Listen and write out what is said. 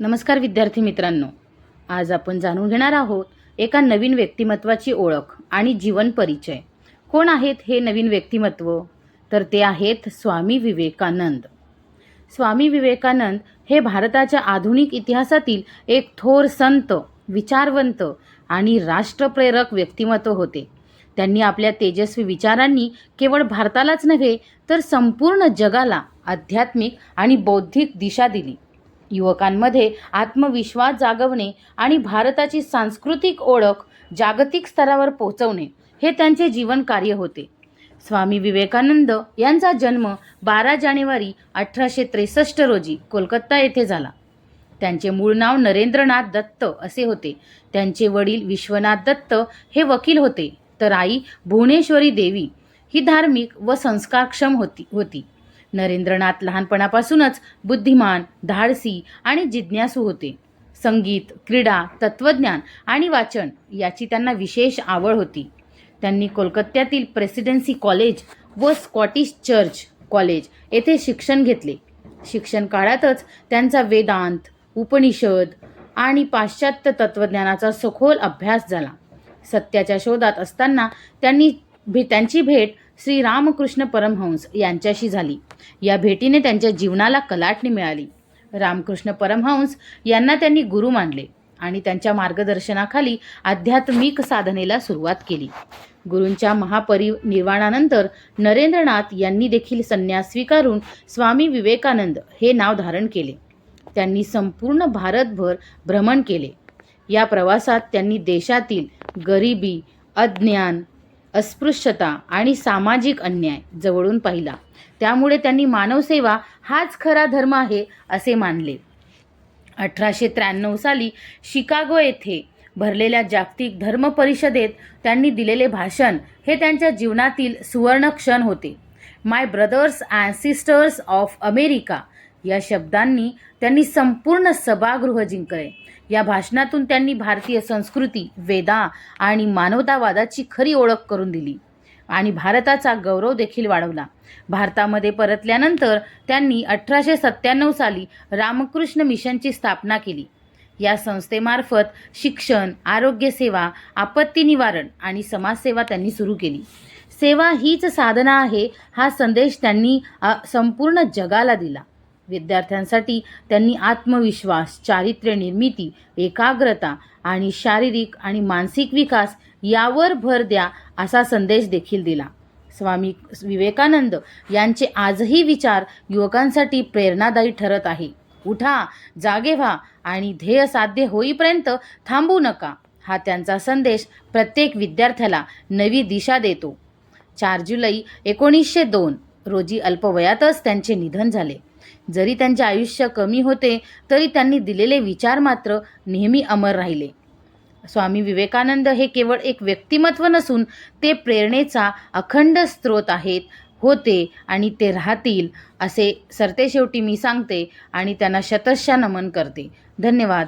नमस्कार विद्यार्थी मित्रांनो. आज आपण जाणून घेणार आहोत एका नवीन व्यक्तिमत्वाची ओळख आणि जीवन परिचय. कोण आहेत हे नवीन व्यक्तिमत्व? तर ते आहेत स्वामी विवेकानंद. स्वामी विवेकानंद हे भारताच्या आधुनिक इतिहासातील एक थोर संत विचारवंत आणि राष्ट्रप्रेरक व्यक्तिमत्व होते. त्यांनी आपल्या तेजस्वी विचारांनी केवळ भारतालाच नव्हे तर संपूर्ण जगाला आध्यात्मिक आणि बौद्धिक दिशा दिली. युवकांमध्ये आत्मविश्वास जागवणे आणि भारताची सांस्कृतिक ओळख जागतिक स्तरावर पोहोचवणे हे त्यांचे जीवन कार्य होते. स्वामी विवेकानंद यांचा जन्म बारा जानेवारी अठराशे त्रेसष्ट रोजी कोलकाता येथे झाला. त्यांचे मूळ नाव नरेंद्रनाथ दत्त असे होते. त्यांचे वडील विश्वनाथ दत्त हे वकील होते. तर आई भुवनेश्वरी देवी ही धार्मिक व संस्कारक्षम होती होती. नरेंद्रनाथ लहानपणापासूनच बुद्धिमान धाडसी आणि जिज्ञासू होते. संगीत क्रीडा तत्त्वज्ञान आणि वाचन याची त्यांना विशेष आवड होती. त्यांनी कोलकात्यातील प्रेसिडेन्सी कॉलेज व स्कॉटिश चर्च कॉलेज येथे शिक्षण घेतले. शिक्षण काळातच त्यांचा वेदांत उपनिषद आणि पाश्चात्य तत्त्वज्ञानाचा सखोल अभ्यास झाला. सत्याच्या शोधात असताना त्यांनी भे त्यांची भेट श्री रामकृष्ण परमहंस यांच्याशी झाली. या भेटीने त्यांच्या जीवनाला कलाटणी मिळाली. रामकृष्ण परमहंस यांना त्यांनी गुरु मानले आणि त्यांच्या मार्गदर्शनाखाली आध्यात्मिक साधनेला सुरुवात केली. गुरूंच्या महापरिनिर्वाणानंतर नरेंद्रनाथ यांनी देखील संन्यास स्वीकारून स्वामी विवेकानंद हे नाव धारण केले. त्यांनी संपूर्ण भारतभर भ्रमण केले. या प्रवासात त्यांनी देशातील गरिबी अज्ञान अस्पृश्यता आणि सामाजिक अन्याय जवळून पाहिला. त्यामुळे त्यांनी मानवसेवा हाच खरा धर्म आहे असे मानले. अठराशे त्र्याण्णव साली शिकागो येथे भरलेल्या जागतिक धर्म परिषदेत त्यांनी दिलेले भाषण हे त्यांच्या जीवनातील सुवर्ण क्षण होते. My brothers and sisters of America या शब्दांनी त्यांनी संपूर्ण सभागृह जिंकले या भाषणातून त्यांनी भारतीय संस्कृती वेदा आणि मानवतावादाची खरी ओळख करून दिली आणि भारताचा गौरव देखील वाढवला. भारतामध्ये परतल्यानंतर त्यांनी अठराशे सत्त्याण्णव साली रामकृष्ण मिशनची स्थापना केली. या संस्थेमार्फत शिक्षण आरोग्यसेवा आपत्ती निवारण आणि समाजसेवा त्यांनी सुरू केली. सेवा हीच साधना आहे हा संदेश त्यांनी संपूर्ण जगाला दिला. विद्यार्थ्यांसाठी त्यांनी आत्मविश्वास चारित्र्य निर्मिती एकाग्रता आणि शारीरिक आणि मानसिक विकास यावर भर द्या असा संदेश देखील दिला. स्वामी विवेकानंद यांचे आजही विचार युवकांसाठी प्रेरणादायी ठरत आहे. उठा जागे व्हा आणि ध्येय साध्य होईपर्यंत थांबू नका. हा त्यांचा संदेश प्रत्येक विद्यार्थ्याला नवी दिशा देतो. चार जुलै एकोणीसशे दोन रोजी अल्पवयातच त्यांचे निधन झाले. जरी त्यांचे आयुष्य कमी होते तरी त्यांनी दिलेले विचार मात्र नेहमी अमर राहिले. स्वामी विवेकानंद हे केवळ एक व्यक्तिमत्व नसून ते प्रेरणेचा अखंड स्रोत आहेत होते आणि ते राहतील असे सरतेशेवटी मी सांगते आणि त्यांना शतशा नमन करते. धन्यवाद.